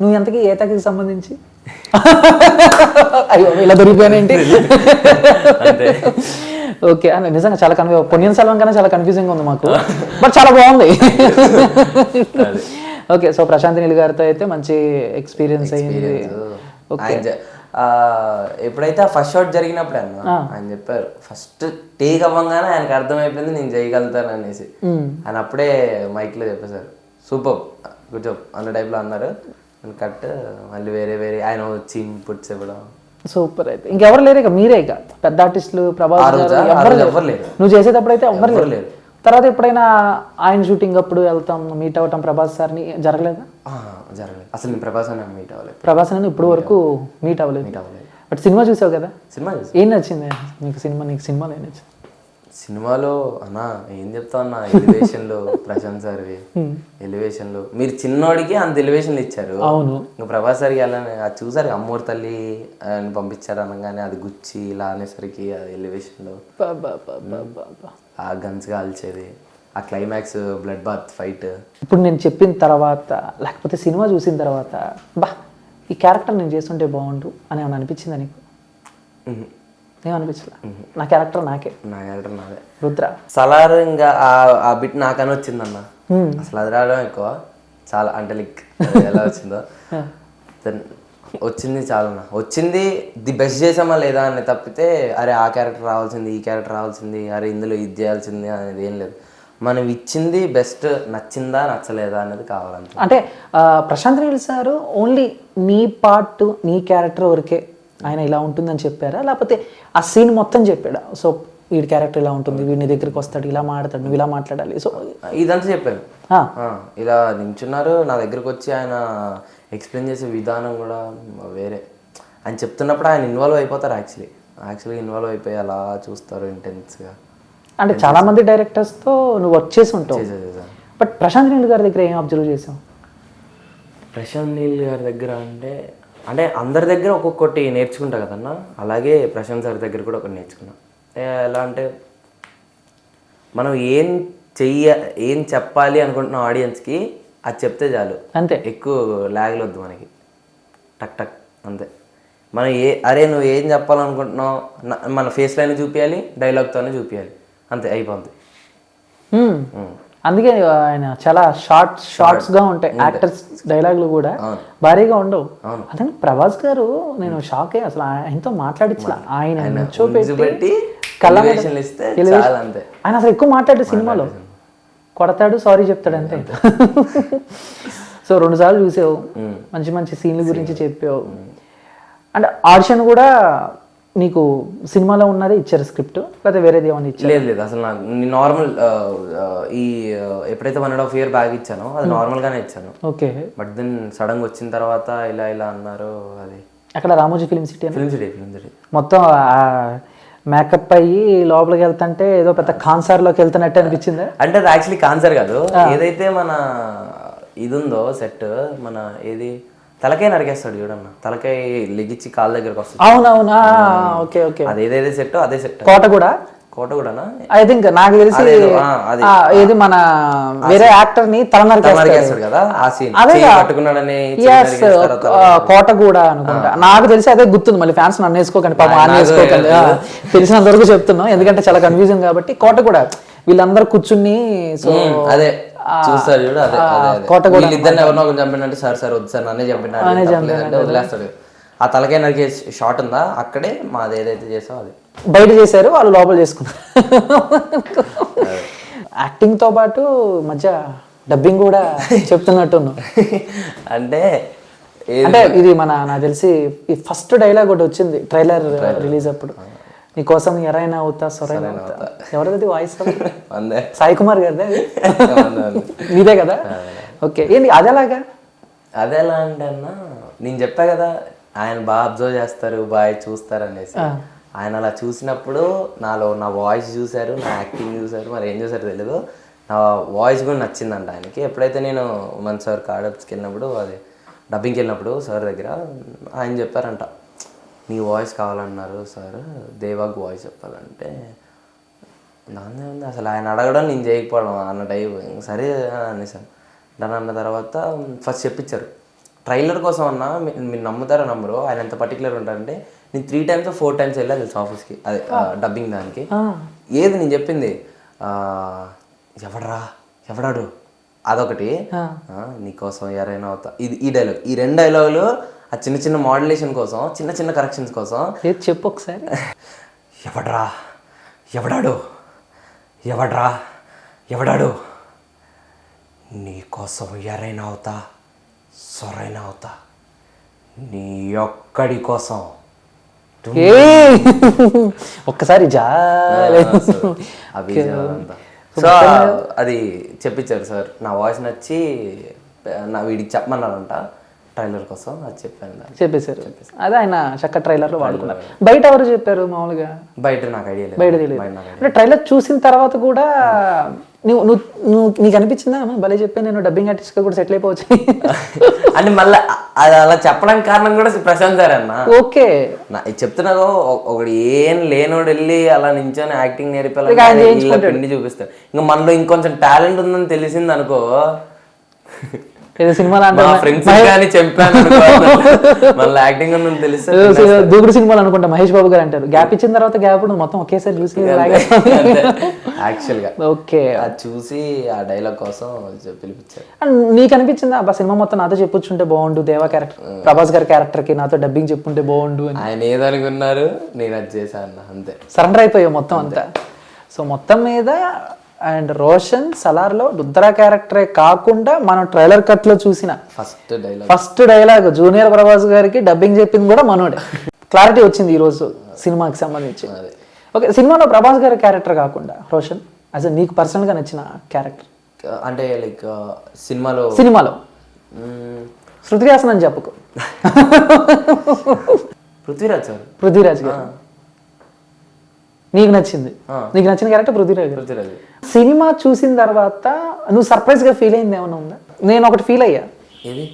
నువ్వు ఎంతకి ఏ తగ్గకి సంబంధించి? అయ్యో ఇలా దొరికిపోయానేంటి ఓకే అని నిజంగా చాలా కన్ఫ్యూ పొన్నియన్ సెల్వం కన్నా చాలా కన్ఫ్యూజింగ్ ఉంది మాకు. బట్ చాలా బాగుంది. ఓకే సో ప్రశాంత్ నీల్ గారితో అయితే మంచి ఎక్స్పీరియన్స్ అయ్యింది. ఆ, ఎప్పుడైతే ఆ ఫస్ట్ షాట్ జరిగినప్పుడు అన్న ఆయన చెప్పారు ఫస్ట్ టేక్ అవ్వగానే ఆయనకు అర్థమైపోయింది నేను చేయగలుగుతాను అనేసి. ఆయన అప్పుడే మైక్లో చెప్పేశారు సూపర్ గుడ్ జాబ్ అన్న type లో అన్నారు కట్ మళ్ళీ వేరే వేరే ఆయన వచ్చి ఇన్పుట్స్ ఇవ్వడం. సూపర్ అయితే. ఇంకెవరు లేరు ఇక మీరే ఇక. పెద్ద ఆర్టిస్టులు ప్రభాస్ లేరు. లేరు. నువ్వు చేసేటప్పుడు అయితే ఎవ్వరు లేరు. తర్వాత ఎప్పుడైనా ఆయన షూటింగ్ అప్పుడు వెళ్తాం మీట్ అవటం ప్రభాస్ సార్ని జరగలేదా? జరగలేదు. అసలు నేను ప్రభాస్ అని మీట్ అవ్వలేదు. ప్రభాస్ అని ఇప్పుడు వరకు మీట్ అవ్వలేదు. మీట్ అవ్వలేదు. బట్ సినిమా చూసావు కదా? సినిమా ఏం నచ్చింది? నీకు సినిమా నీకు సినిమాలో ఏం నచ్చింది? సినిమాలో అన్న ఏం చెప్తా అన్న ఎలివేషన్లో ప్రశాంత్ సార్వి ఎలివేషన్లో మీరు చిన్నోడికి అంత ఎలివేషన్లు ఇచ్చారు. అవును. ఇంకా ప్రభాస్ సార్కి వెళ్ళని అది చూసారు అమ్మోరు తల్లి అని పంపించారు అనగానే అది గుచ్చి ఇలా అనేసరికి అది ఎలివేషన్లో బా, బా, బా, బా, బా, బా. ఆ గన్స్ కాల్చేది. ఆ క్లైమాక్స్ బ్లడ్ బాత్ ఫైట్ ఇప్పుడు నేను చెప్పిన తర్వాత లేకపోతే సినిమా చూసిన తర్వాత బా ఈ క్యారెక్టర్ నేను చేస్తుంటే బాగుండు అని అనిపించిందా నీకు? ఏమనిపించలే నా క్యారెక్టర్ నాకే. నా క్యారెక్టర్ నాదే. రుద్ర. సలార్ ఇంకా ఆ బిట్ నాకని వచ్చిందన్న. అసలు అది రావడం ఎక్కువ. చాలా అంటే లైక్ ఎలా వచ్చిందో. వచ్చింది చాలన్న. వచ్చింది ది బెస్ట్ చేసామా లేదా అని తప్పితే అరే ఆ క్యారెక్టర్ రావాల్సింది ఈ క్యారెక్టర్ రావాల్సింది అరే ఇందులో ఇది చేయాల్సింది అనేది ఏం లేదు. మనం ఇచ్చింది బెస్ట్ నచ్చిందా నచ్చలేదా అనేది కావాలంతే అంటే ప్రశాంత్ నీల్ సార్ ఓన్లీ నీ పార్ట్ నీ క్యారెక్టర్ వరకే ఆయన ఇలా ఉంటుందని చెప్పారా? లేకపోతే ఆ సీన్ మొత్తం చెప్పాడా? సో వీడి క్యారెక్టర్ ఇలా ఉంటుంది వీడి నీ దగ్గరికి వస్తాడు ఇలా మాట్లాడతాడు నువ్వు ఇలా మాట్లాడాలి. సో ఇదంతా చెప్పాను. ఇలా నించున్నారు నా దగ్గరకు వచ్చి ఆయన ఎక్స్ప్లెయిన్ చేసే విధానం కూడా వేరే. ఆయన చెప్తున్నప్పుడు ఆయన ఇన్వాల్వ్ అయిపోతారు యాక్చువల్లీ. యాక్చువల్గా ఇన్వాల్వ్ అయిపోయి అలా చూస్తారు ఇంటెన్స్గా. అంటే చాలా మంది డైరెక్టర్స్తో నువ్వు వర్క్ చేసి ఉంటావు. బట్ ప్రశాంత్ నీల్ గారి దగ్గర ఏం అబ్జర్వ్ చేసావు? ప్రశాంత్ నీల్ గారి దగ్గర అంటే అంటే అందరి దగ్గర ఒక్కొక్కటి నేర్చుకుంటా కదన్నా. అలాగే ప్రశాంత్ సార్ దగ్గర కూడా ఒకటి నేర్చుకున్నా. ఎలా అంటే మనం ఏం చెయ్య ఏం చెప్పాలి అనుకుంటున్న ఆడియన్స్కి అది చెప్తే చాలు. అంతే. ఎక్కువ ల్యాగ్లు వద్దు మనకి. టక్ టక్ అంతే. మనం ఏ అరే నువ్వు ఏం చెప్పాలనుకుంటున్నావు? మన ఫేస్ లైన్ చూపించాలి డైలాగ్తోనే చూపించాలి అంతే అయిపోద్ది. Hmm. అందుకే ఆయన చాలా షార్ట్ షార్ట్స్గా ఉంటాయి. యాక్టర్స్ డైలాగులు కూడా భారీగా ఉండవు. అదే ప్రభాస్ గారు నేను షాక్ అయ్యి అసలు ఆయనతో మాట్లాడించలా ఆయన కూర్చోబెట్టి కళ్ళ ఆయన అసలు ఎక్కువ మాట్లాడే సినిమాలో. కొడతాడు సారీ చెప్తాడు అంతే. సో రెండు సార్లు చూసావు. మంచి మంచి సీన్ల గురించి చెప్పావు. అంటే ఆడిషన్ కూడా నీకు సినిమాలో ఉన్నదే ఇచ్చారు స్క్రిప్ట్? లేకపోతే వేరేది ఏమైనా ఇచ్చారు? లేదు లేదు. అసలు నాకు నార్మల్ ఈ ఎప్పుడైతే one and half year bag ఇచ్చానో అది normal గానే ఇచ్చాను. ఓకే. బట్ దెన్ సడన్గా వచ్చిన తర్వాత ఇలా ఇలా అన్నారు అది. అక్కడ Ramoji film city film city film city. మొత్తం మేకప్ అయ్యి లోపలికి వెళ్తుంటే ఏదో పెద్ద కాన్సార్లోకి వెళ్తున్నట్టు అనిపించిందా? అంటే అది యాక్చువల్లీ కాన్సర్ కాదు. ఏదైతే మన ఇది ఉందో సెట్ మన ఏది? తలకాయ నరికేస్తాడు చూడన్న. తలకాయ లెగిచ్చి కాళ్ళ దగ్గరకు వస్తుంది అవునవునా? Okay okay. అది ఏదైతే సెట్ అదే సెట్. కోట కూడా? కోట కూడానా? ఐ థింక్ నాకు తెలిసి ఏది మన వేరే యాక్టర్ని తల నరికేస్తాడు. కదా ఆ సీన్ అదే పట్టుకున్నాడని కోట కూడా అనుకుంటా. నాకు తెలిసి అదే గుర్తుంది మళ్ళీ ఫ్యాన్స్ నన్ను వేసుకోకండి పాపం ఆయన వేసుకోకండి. తెలిసినంత వరకు చెప్తున్నాం ఎందుకంటే చాలా కన్ఫ్యూజన్ కాబట్టి కోట కూడా వీళ్ళందరూ కూర్చుని సో అదే. చూస్తారు చూడు అదే. కోట వీళ్ళిద్దరిని ఎవరినో ఒకరిని చంపినంటే సార్ సార్ వద్దు సార్ నన్నే చంపినాడు అంటే వదిలేస్తాడు. ఆ తలకాయ నరికే షాట్ ఉందా? అక్కడే మాది ఏదైతే చేసావు అది. బయట చేశారు వాళ్ళు లోపల చేసుకున్నారు. యాక్టింగ్తో పాటు మధ్య డబ్బింగ్ కూడా చెప్తున్నట్టున్నావు అంటే అంటే ఇది మన నాకు తెలిసి ఈ ఫస్ట్ డైలాగ్ ఒకటి వచ్చింది ట్రైలర్ రిలీజ్ అప్పుడు. నీకోసం ఎరైనా అవుతా సొరైనా అవుతా. ఎవరిది వాయిస్ సాయి కుమార్ గారిదే. నీదే కదా? ఓకే. ఏంటి అది ఎలాగా అదే ఎలా అంటే అన్న నేను చెప్పా కదా ఆయన బాగా అబ్జర్వ్ చేస్తారు బాగా చూస్తారు అనేసి. ఆయన అలా చూసినప్పుడు నాలో నా వాయిస్ చూశారు నా యాక్టింగ్ చూశారు మరి ఏం చూసారు తెలియదు నా వాయిస్ కూడా నచ్చిందంట ఆయనకి. ఎప్పుడైతే నేను మన సార్ కార్డప్స్కి వెళ్ళినప్పుడు అది డబ్బింగ్కి వెళ్ళినప్పుడు సార్ దగ్గర ఆయన చెప్పారంట. నీ వాయిస్ కావాలన్నారు సార్. దేవాగ్ వాయిస్ చెప్పాలంటే దాని ఉంది అసలు ఆయన అడగడం నేను చేయకపోవడం అన్న టైప్. సరే అనేసాను. దాని అన్న తర్వాత ఫస్ట్ చెప్పించారు. ట్రైలర్ కోసం అన్నా మీరు నమ్ముతారో నమ్మరు ఆయన ఎంత పర్టికులర్ ఉంటారంటే నేను త్రీ టైమ్స్ ఫోర్ టైమ్స్ వెళ్ళా తెలుసు ఆఫీస్కి అదే డబ్బింగ్ దానికి. ఏది నేను చెప్పింది? ఎవడరా? ఎవడాడు? అదొకటి. నీకోసం ఎవరైనా అవుతా ఇది ఈ డైలాగ్ ఈ రెండు డైలాగులు ఆ చిన్న చిన్న మోడలేషన్ కోసం చిన్న చిన్న కరెక్షన్స్ కోసం. ఏది చెప్పు ఒకసారి. ఎవడ్రా? ఎవడాడు? ఎవడ్రా? ఎవడాడు? నీకోసం ఎరైనా అవుతా? సొరైనా అవుతా? నీ ఒక్కడి కోసం. ఒక్కసారి అవి సో అది చెప్పించారు సార్. నా వాయిస్ నచ్చి నా వీడికి చెప్పమన్నారంట. ట్రైలర్ కోసం అది చెప్పాను చెప్పేశారు. అదే ఆయన చక్క ట్రైలర్లో వాడుకున్నారు. బయట ఎవరు చెప్పారు మామూలుగా? బయట నాకు ఐడియా లేదు. బయట తెలియదు. అంటే ట్రైలర్ చూసిన తర్వాత కూడా నువ్వు నువ్వు నువ్వు నీకు అనిపించిందా? "అమ్మ, భలే చెప్పి నేను డబ్బింగ్ ఆర్టిస్ట్గా కూడా సెటిల్ అయిపోవచ్చు. అంటే మళ్ళీ అది అలా చెప్పడానికి కారణం కూడా ప్రశాంత్ సార్ అన్న. ఓకే. ఒక- ఒకడు ఏం లేనోడు వెళ్ళి అలా నించొని యాక్టింగ్ ఇక ఆయన నేర్పాలి ఇలా పిండి చూపిస్తాడు. ఇంకా మనలో ఇంకొంచెం టాలెంట్ ఉందని తెలిసింది అనుకో సినిమాలు దూకుడు సినిమాలు అనుకుంటా మహేష్ బాబు గారు అంటారు. గ్యాప్ ఇచ్చిన తర్వాత గ్యాప్ మొత్తం ఒకేసారి చూసి యాక్చువల్గా. ఓకే. అది చూసి ఆ డైలాగ్ కోసం పిలిపించారు. నీకు అనిపించిందా? అబ్బా సినిమా మొత్తం నాతో చెప్పుంటే బాగుండు దేవా క్యారెక్టర్ ప్రభాస్ గారి క్యారెక్టర్కి నాతో డబ్బింగ్ చెప్పుంటే బాగుండు అని. ఆయన ఏదనుకున్నారు నేను అది చేశాను అంతే. సరెండర్ అయిపోయావు మొత్తం అంతా. సో మొత్తం మీద అండ్ రోషన్ సలార్లో రుద్ర క్యారెక్టరే కాకుండా మనం ట్రైలర్ కట్లో చూసిన first dialogue. First dialogue junior Prabhas గారికి డబ్బింగ్ చెప్పింది కూడా మనోడే. క్లారిటీ వచ్చింది ఈ రోజు సినిమాకి సంబంధించి. ఓకే సినిమాలో ప్రభాస్ గారి క్యారెక్టర్ కాకుండా రోషన్ అసలు నీకు పర్సనల్గా నచ్చిన క్యారెక్టర్? అంటే లైక్ సినిమాలో సినిమాలో. శృతిహాసన్ అని చెప్పుకో. పృథ్వీరాజ్ సార్. పృథ్వీరాజ్ గారు. నీకు నచ్చింది. నీకు నచ్చిన క్యారెక్టర్ పృథ్వీరాజ్ పృథ్వీరాజ్. సినిమా చూసిన తర్వాత నువ్వు సర్ప్రైజ్గా ఫీల్ అయింది ఏమైనా ఉందా? నేను ఒకటి ఫీల్ అయ్యా. ఏది?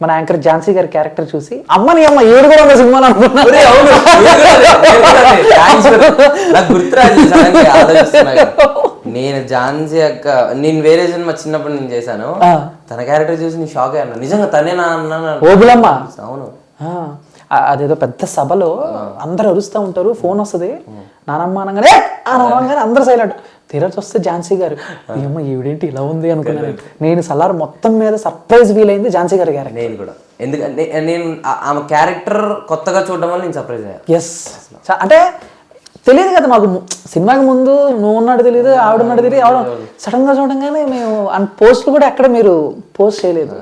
మన యాంకర్ ఝాన్సీ గారి క్యారెక్టర్ చూసి అమ్మని అమ్మ ఏడు కూడా ఉన్న సినిమాలో అనుకున్నా ఒరే, అవును. నేను ఝాన్సీ అక్క నేను వేరే సినిమా చిన్నప్పుడు నేను చేశాను. తన క్యారెక్టర్ చూసి నేను షాక్ అయ్యాను. నిజంగా తనేనా అన్నాను. ఓబులమ్మ? అవును. అదేదో పెద్ద సభలో అందరు అరుస్తూ ఉంటారు ఫోన్ వస్తుంది. నానమ్మ అనగానే అనగానే అందరు సైలెంట్ తీరాల్సి వస్తే ఝాన్సీ గారు ఏమో ఈవిడేంటి ఇలా ఉంది? అనుకున్నాను నేను. సలార్ మొత్తం మీద సర్ప్రైజ్ ఫీల్ అయింది ఝాన్సీ గారి క్యారెక్టర్ నేను కూడా. ఎందుకంటే నేను ఆ- ఆమె క్యారెక్టర్ కొత్తగా చూడడం వల్ల నేను సర్ప్రైజ్ అయ్యా. ఎస్ అంటే తెలియదు కదా మాకు సినిమాకి ముందు నువ్వు ఉన్నాడు తెలియదు ఆవిడ ఉన్నాడు తెలియదు ఆవిడ సడన్గా చూడంగానే మేము అండ్ పోస్టులు కూడా ఎక్కడ మీరు పోస్ట్ చేయలేదు.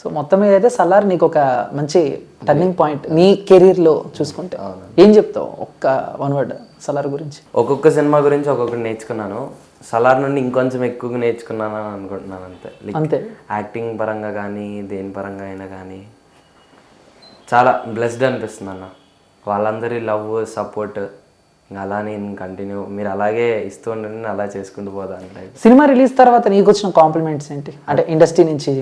సో మొత్తం మీద అయితే సలార్ నీకు ఒక మంచి టర్నింగ్ పాయింట్ నీ కెరీర్లో చూసుకుంటే ఏం చెప్తావు ఒక్క వన్ వర్డ్ సలార్ గురించి? ఒక్కొక్క సినిమా గురించి ఒక్కొక్కటి నేర్చుకున్నాను. సలార్ నుండి ఇంకొంచెం ఎక్కువగా నేర్చుకున్నాను అని అనుకుంటున్నాను అంతే. అంతే. యాక్టింగ్ పరంగా కానీ దేని పరంగా అయినా కానీ చాలా బ్లెస్డ్ అనిపిస్తుంది అన్న. వాళ్ళందరి లవ్ సపోర్ట్ ఇంకా అలా నేను కంటిన్యూ మీరు అలాగే ఇస్తూ ఉండండి అలా చేసుకుంటూ టైప్ సినిమా రిలీజ్ తర్వాత నీకు వచ్చిన కాంప్లిమెంట్స్ ఏంటి? అంటే ఇండస్ట్రీ నుంచి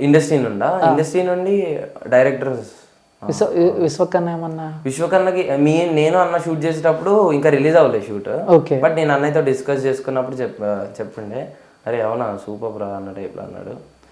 ఇండస్ట్రీ నుండా? ఇండస్ట్రీ నుండి డైరెక్టర్ విశ్వ విశ్వకన్నా ఏమన్నా? విశ్వకన్నకి మీ నేను అన్న షూట్ చేసేటప్పుడు ఇంకా రిలీజ్ అవ్వలేదు షూట్. ఓకే. బట్ నేను అన్నయ్యతో డిస్కస్ చేసుకున్నప్పుడు చెప్ చెప్పిండే. అరే అవునా? సూపర్ రా అన్న టైప్లో అన్నాడు.